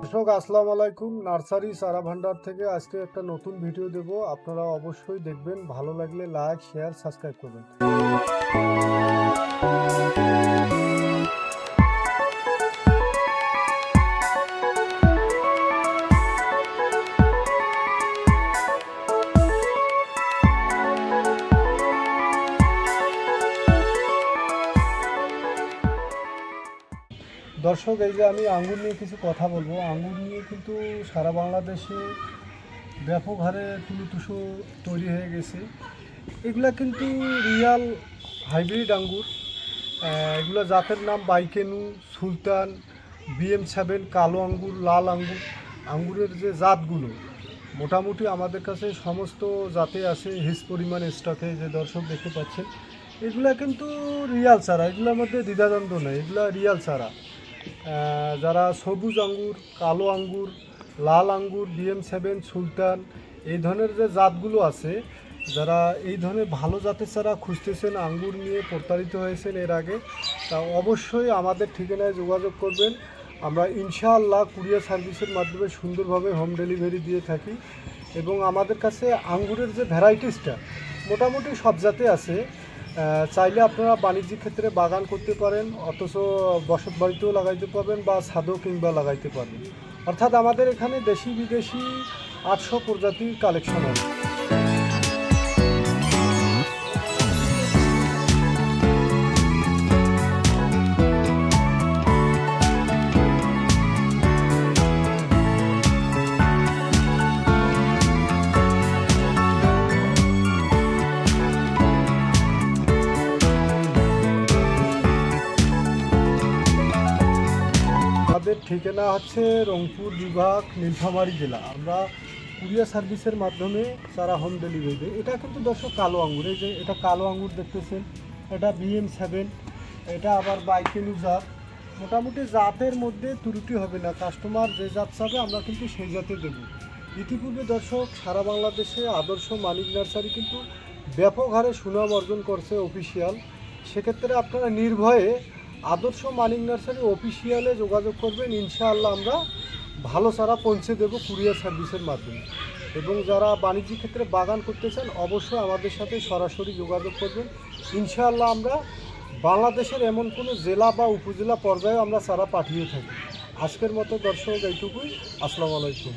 দর্শক, আসসালামু আলাইকুম। নার্সারি সারা ভান্ডার থেকে আজকে একটা নতুন ভিডিও দেব। আপনারা অবশ্যই দেখবেন। ভালো লাগলে লাইক, শেয়ার, সাবস্ক্রাইব করবেন। দর্শক এই যে আমি আঙ্গুর নিয়ে কিছু কথা বলব। আঙ্গুর নিয়ে কিন্তু সারা বাংলাদেশে ব্যাপক হারে তুলুতুসু তৈরি হয়ে গেছে। এগুলা কিন্তু রিয়াল হাইব্রিড আঙ্গুর। এগুলো জাতের নাম বাইকেনু সুলতান বিএম সেভেন কালো আঙ্গুর লাল আঙ্গুর। আঙ্গুরের যে জাতগুলো মোটামুটি আমাদের কাছে সমস্ত জাতে আছে হিস পরিমাণ স্টকে যে দর্শক দেখতে পাচ্ছেন। এগুলা কিন্তু রিয়াল চারা এগুলোর মধ্যে দ্বিধাদ্বন্দ্ব নেই এগুলা রিয়াল আহ, যারা সবুজ আঙ্গুর, কালো আঙ্গুর, লাল আঙ্গুর বিএম সেভেন সুলতান, এই ধরনের যে জাতগুলো আছে, যারা এই ধরনের ভালো জাতের ছাড়া খুঁজতেছেন, আঙ্গুর নিয়ে প্রতারিত হয়েছেন এর আগে, তা অবশ্যই আমাদের ঠিকানায় যোগাযোগ করবেন। আমরা ইনশাআল্লাহ কুরিয়ার সার্ভিসের মাধ্যমে সুন্দরভাবে হোম ডেলিভারি দিয়ে থাকি। এবং আমাদের কাছে আঙ্গুরের যে ভ্যারাইটিসটা মোটামুটি সব জাতে আছে। চাইলে আপনারা বাণিজ্যিক ক্ষেত্রে বাগান করতে পারেন, অথচ বসত বাড়িতেও লাগাইতে পারবেন বা ছাদও কিংবা লাগাইতে পারবেন। অর্থাৎ আমাদের এখানে দেশি বিদেশি আটশো প্রজাতির কালেকশন আছে। আমাদের ঠিকানা হচ্ছে রংপুর বিভাগ, নীলফামারী জেলা। আমরা কুরিয়ার সার্ভিসের মাধ্যমে তারা হোম ডেলিভারি দেয় এটা কিন্তু দর্শক কালো আঙুর এই যে এটা কালো আঙ্গুর দেখতেছেন, এটা বিএম সেভেন এটা আবার বাইকেনু জাত। মোটামুটি জাতের মধ্যে ত্রুটি হবে না কাস্টমার যে জাত চাবে আমরা কিন্তু সেই জাতে দেবো। ইতিপূর্বে দর্শক সারা বাংলাদেশে আদর্শ মানিক নার্সারি কিন্তু ব্যাপক হারে সুনাম অর্জন করছে অফিসিয়াল সেক্ষেত্রে আপনারা নির্ভয়ে আদর্শ মানিক নার্সারি অফিসিয়ালে যোগাযোগ করবেন। ইনশাআল্লাহ আমরা ভালো চারা পৌঁছে দেবো কুরিয়ার সার্ভিসের মাধ্যমে। এবং যারা বাণিজ্যিক ক্ষেত্রে বাগান করতে চান, অবশ্যই আমাদের সাথে সরাসরি যোগাযোগ করবেন। ইনশাআল্লাহ আমরা বাংলাদেশের এমন কোনো জেলা বা উপজেলা পর্যায়ে আমরা চারা পাঠিয়ে থাকি। আজকের মতো দর্শক এইটুকুই। আসসালামু আলাইকুম।